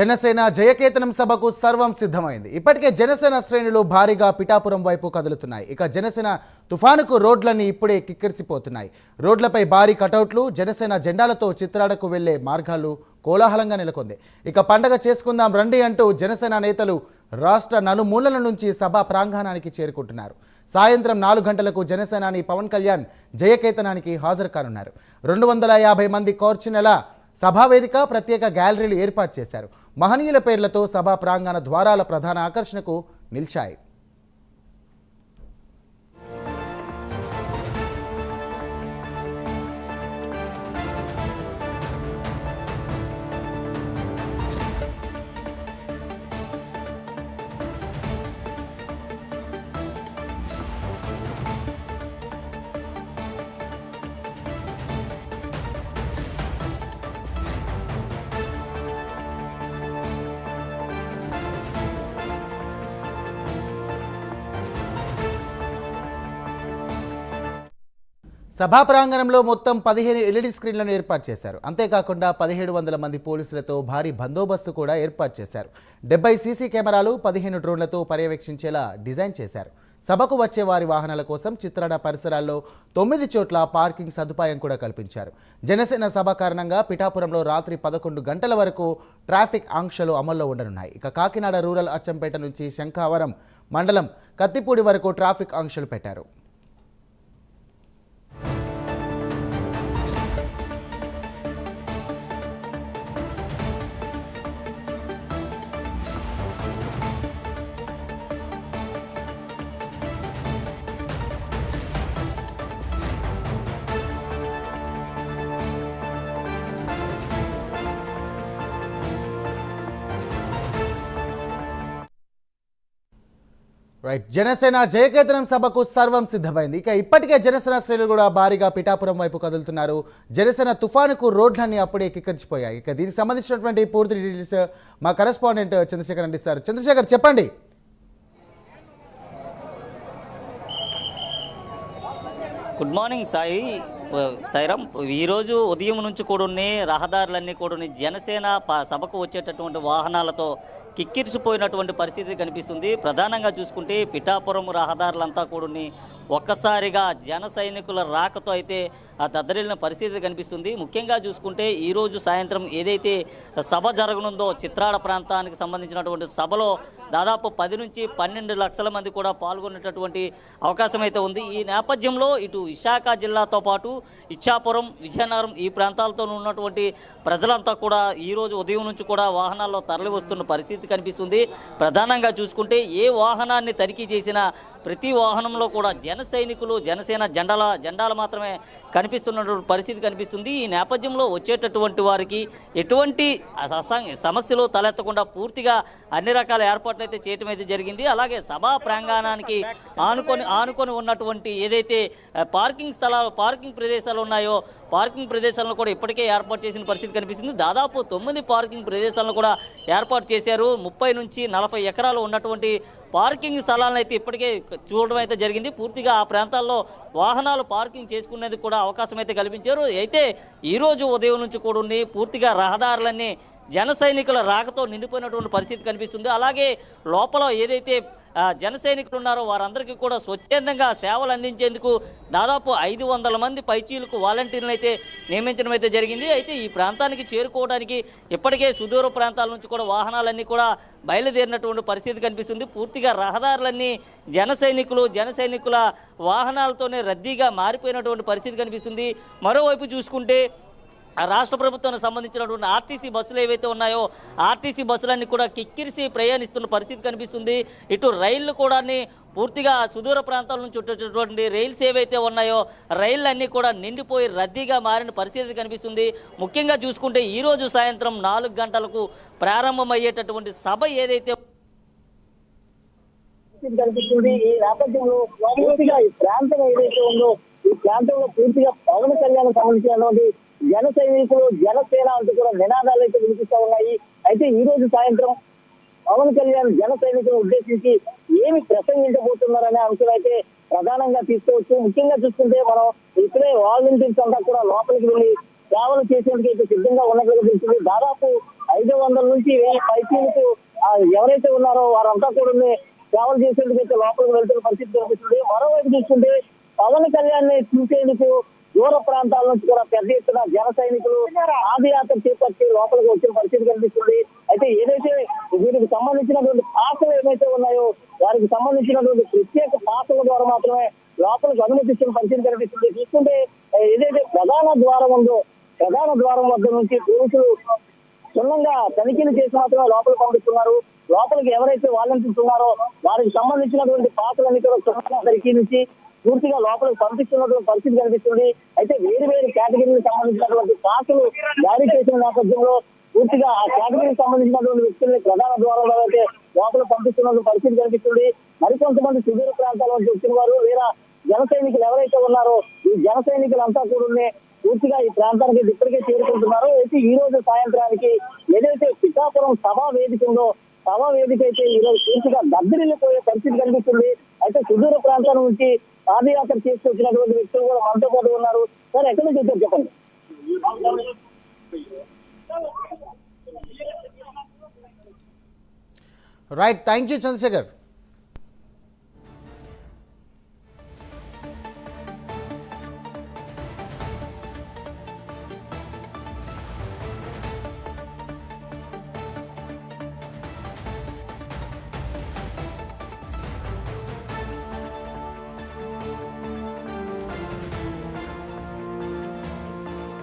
జనసేన జయకేతనం సభకు సర్వం సిద్ధమైంది. ఇప్పటికే జనసేన శ్రేణులు భారీగా పిఠాపురం వైపు కదులుతున్నాయి. ఇక జనసేన తుఫానుకు రోడ్లన్నీ ఇప్పుడే కిక్కిరిసిపోతున్నాయి. రోడ్లపై భారీ కటౌట్లు జనసేన జెండాలతో చిత్రాడకు వెళ్ళే మార్గాలు కోలాహలంగా నెలకొంది. ఇక పండగ చేసుకుందాం రండి అంటూ జనసేన నేతలు రాష్ట్ర నలుమూలల నుంచి సభా ప్రాంగణానికి చేరుకుంటున్నారు. సాయంత్రం నాలుగు గంటలకు జనసేనాని పవన్ కళ్యాణ్ జయకేతనానికి హాజరు కానున్నారు. రెండు వందల యాభై మంది కోర్చినెల సభావేదిక ప్రత్యేక గ్యాలరీలు ఏర్పాటు చేశారు. మహనీయుల పేర్లతో సభా ప్రాంగణ ద్వారాల ప్రధాన ఆకర్షణకు నిలిచాయి. సభా ప్రాంగణంలో మొత్తం పదిహేను ఎల్ఈడి స్క్రీన్లను ఏర్పాటు చేశారు. అంతేకాకుండా పదిహేడు వందల మంది పోలీసులతో భారీ బందోబస్తు కూడా ఏర్పాటు చేశారు. డెబ్బై సీసీ కెమెరాలు పదిహేను డ్రోన్లతో పర్యవేక్షించేలా డిజైన్ చేశారు. సభకు వచ్చే వారి వాహనాల కోసం చిత్రాడ పరిసరాల్లో తొమ్మిది చోట్ల పార్కింగ్ సదుపాయం కూడా కల్పించారు. జనసేన సభ కారణంగా పిఠాపురంలో రాత్రి పదకొండు గంటల వరకు ట్రాఫిక్ ఆంక్షలు అమల్లో ఉండనున్నాయి. ఇక కాకినాడ రూరల్ అచ్చంపేట నుంచి శంఖావరం మండలం కత్తిపూడి వరకు ట్రాఫిక్ ఆంక్షలు పెట్టారు. రైట్ జనసేన జయకేతనం సభకు సర్వం సిద్ధమైంది. ఇక ఇప్పటికే జనసేన శ్రేణులు కూడా భారీగా పిఠాపురం వైపు కదులుతున్నారు. జనసేన తుఫానుకు రోడ్లన్నీ అప్పుడే కిక్కరిచిపోయాయి. ఇక దీనికి సంబంధించినటువంటి పూర్తి డీటెయిల్స్ మా కరెస్పాండెంట్ చంద్రశేఖర్ అందిస్తారు చంద్రశేఖర్ చెప్పండి. Good morning Sai. సైరం ఈరోజు ఉదయం నుంచి కూడా రహదారులన్నీ కూడా జనసేన ప- సభకు వచ్చేటటువంటి వాహనాలతో కిక్కిరిసిపోయినటువంటి పరిస్థితి కనిపిస్తుంది. ప్రధానంగా చూసుకుంటే పిఠాపురం రహదారులంతా కూడా ఒక్కసారిగా జన సైనికుల రాకతో అయితే దద్దరిల్లిన పరిస్థితి కనిపిస్తుంది. ముఖ్యంగా చూసుకుంటే ఈరోజు సాయంత్రం ఏదైతే సభ జరగనుందో చిత్రాడ ప్రాంతానికి సంబంధించినటువంటి సభలో దాదాపు పది నుంచి పన్నెండు లక్షల మంది కూడా పాల్గొనేటటువంటి అవకాశం అయితే ఉంది. ఈ నేపథ్యంలో ఇటు విశాఖ జిల్లాతో పాటు ఇచ్చాపురం విజయనగరం ఈ ప్రాంతాలతో ఉన్నటువంటి ప్రజలంతా కూడా ఈరోజు ఉదయం నుంచి కూడా వాహనాల్లో తరలి వస్తున్న పరిస్థితి కనిపిస్తుంది. ప్రధానంగా చూసుకుంటే ఏ వాహనాన్ని తనిఖీ చేసినా ప్రతి వాహనంలో కూడా జన సైనికులు జనసేన జెండాల జెండాలు మాత్రమే కనిపిస్తున్నటువంటి పరిస్థితి కనిపిస్తుంది. ఈ నేపథ్యంలో వచ్చేటటువంటి వారికి ఎటువంటి సమస్యలు తలెత్తకుండా పూర్తిగా అన్ని రకాల ఏర్పాట్లు అయితే చేయటం అయితే జరిగింది. అలాగే సభా ప్రాంగణానికి ఆనుకొని ఆనుకొని ఉన్నటువంటి ఏదైతే పార్కింగ్ స్థలాలు పార్కింగ్ ప్రదేశాలు ఉన్నాయో పార్కింగ్ ప్రదేశాలను కూడా ఇప్పటికే ఏర్పాటు చేసిన పరిస్థితి కనిపిస్తుంది. దాదాపు తొమ్మిది పార్కింగ్ ప్రదేశాలను కూడా ఏర్పాటు చేశారు. ముప్పై నుంచి నలభై ఎకరాలు ఉన్నటువంటి పార్కింగ్ స్థలాలను అయితే ఇప్పటికే చూడడం అయితే జరిగింది. పూర్తిగా ఆ ప్రాంతాల్లో వాహనాలు పార్కింగ్ చేసుకునేందుకు కూడా అవకాశం అయితే కల్పించారు. అయితే ఈరోజు ఉదయం నుంచి కూడా పూర్తిగా రహదారులన్నీ జన సైనికుల రాకతో నిండిపోయినటువంటి పరిస్థితి కనిపిస్తుంది. అలాగే లోపల ఏదైతే జన సైనికులు ఉన్నారో వారందరికీ కూడా స్వచ్ఛందంగా సేవలు అందించేందుకు దాదాపు ఐదు వందల మంది పైచీలకు వాలంటీర్లు అయితే నియమించడం అయితే జరిగింది. అయితే ఈ ప్రాంతానికి చేరుకోవడానికి ఇప్పటికే సుదూర ప్రాంతాల నుంచి కూడా వాహనాలన్నీ కూడా బయలుదేరినటువంటి పరిస్థితి కనిపిస్తుంది. పూర్తిగా రహదారులన్నీ జన సైనికులు జన సైనికుల వాహనాలతోనే రద్దీగా మారిపోయినటువంటి పరిస్థితి కనిపిస్తుంది. మరోవైపు చూసుకుంటే రాష్ట్ర ప్రభుత్వానికి సంబంధించినటువంటి ఆర్టీసీ బస్సులు ఏవైతే ఉన్నాయో ఆర్టీసీ బస్సులన్నీ కూడా కిక్కిరిసి ప్రయాణిస్తున్న పరిస్థితి కనిపిస్తుంది. ఇటు రైళ్ళు కూడా పూర్తిగా సుదూర ప్రాంతాల నుంచి వచ్చేటటువంటి రైల్స్ ఏవైతే ఉన్నాయో రైళ్ళన్నీ కూడా నిండిపోయి రద్దీగా మారిన పరిస్థితి కనిపిస్తుంది. ముఖ్యంగా చూసుకుంటే ఈరోజు సాయంత్రం నాలుగు గంటలకు ప్రారంభమయ్యేటటువంటి సభ ఏదైతే కనిపిస్తుంది ఈ నేపథ్యంలో పూర్తిగా ఈ ప్రాంతం ఏదైతే ఉందో ఈ ప్రాంతంలో పూర్తిగా పవన్ కళ్యాణ్ సంబంధించినటువంటి జన సైనికులు జనసేన అంటూ కూడా నినాదాలు అయితే వినిపిస్తా ఉన్నాయి. అయితే ఈ రోజు సాయంత్రం పవన్ కళ్యాణ్ జన సైనికులను ఉద్దేశించి ఏమి ప్రసంగించబోతున్నారనే అంశాలు అయితే ప్రధానంగా తీసుకోవచ్చు. ముఖ్యంగా చూసుకుంటే మనం ఇక్కడే వాలంటీర్స్ అంతా కూడా లోపలికి వెళ్ళి సేవలు చేసేందుకు అయితే సిద్ధంగా ఉన్నట్లుగా తెలుస్తుంది. దాదాపు ఐదు వందల నుంచి వెయ్యి పైసీలకు ఎవరైతే ఉన్నారో వారంతా కూడా సేవలు చేసేందుకు అయితే లోపలికి వెళ్తున్న పరిస్థితి కనిపిస్తుంది. మరోవైపు చూస్తుంటే పవన్ కళ్యాణ్ని చూసేందుకు దూర ప్రాంతాల నుంచి కూడా పెద్ద ఎత్తున జన సైనికులు పాదయాత్ర చేపట్టి లోపలికి వచ్చిన పరిస్థితి కనిపిస్తుంది. అయితే ఏదైతే వీరికి సంబంధించినటువంటి పాసలు ఏవైతే ఉన్నాయో వారికి సంబంధించినటువంటి ప్రత్యేక పాసల ద్వారా మాత్రమే లోపలికి అనుమతిస్తున్న పరిస్థితి కనిపిస్తుంది. చూస్తుంటే ఏదైతే ప్రధాన ద్వారం ఉందో ప్రధాన ద్వారం వద్ద నుంచి పోలీసులు క్షుణ్ణంగా తనిఖీలు చేసి మాత్రమే లోపల పంపిస్తున్నారు. లోపలికి ఎవరైతే వాలంటీర్స్ ఉన్నారో వారికి సంబంధించినటువంటి పాత్రలన్నీ కూడా క్షుణ్ణంగా తనిఖీ నుంచి పూర్తిగా లోపలికి పంపిస్తున్నటువంటి పరిస్థితి కనిపిస్తుంది. అయితే వేరు వేరు కేటగిరీలకు సంబంధించినటువంటి పాసులు జారీ చేసిన నేపథ్యంలో పూర్తిగా ఆ కేటగిరీకి సంబంధించినటువంటి వ్యక్తుల్ని ప్రధాన ద్వారంలో అయితే లోపల పంపిస్తున్న పరిస్థితి కనిపిస్తుంది. మరికొంతమంది సుదూర ప్రాంతాల నుంచి వచ్చిన వారు లేదా జన సైనికులు ఎవరైతే ఉన్నారో ఈ జన సైనికులంతా కూడా పూర్తిగా ఈ ప్రాంతానికి ఇప్పటికే చేరుకుంటున్నారు. అయితే ఈ రోజు సాయంత్రానికి ఏదైతే పిఠాపురం సభా వేదిక ఉందో సభా వేదిక అయితే ఈ రోజు పూర్తిగా దద్దరిల్లిపోయే పరిస్థితి కనిపిస్తుంది. అయితే సుదూర ప్రాంతం నుంచి పాదయాత్ర తీసుకొచ్చినటువంటి వ్యక్తులు కూడా మనతో పాటు ఉన్నారు. సార్ ఎక్కడి నుంచి వచ్చారు చెప్పండి? Right thank you Chandrasekhar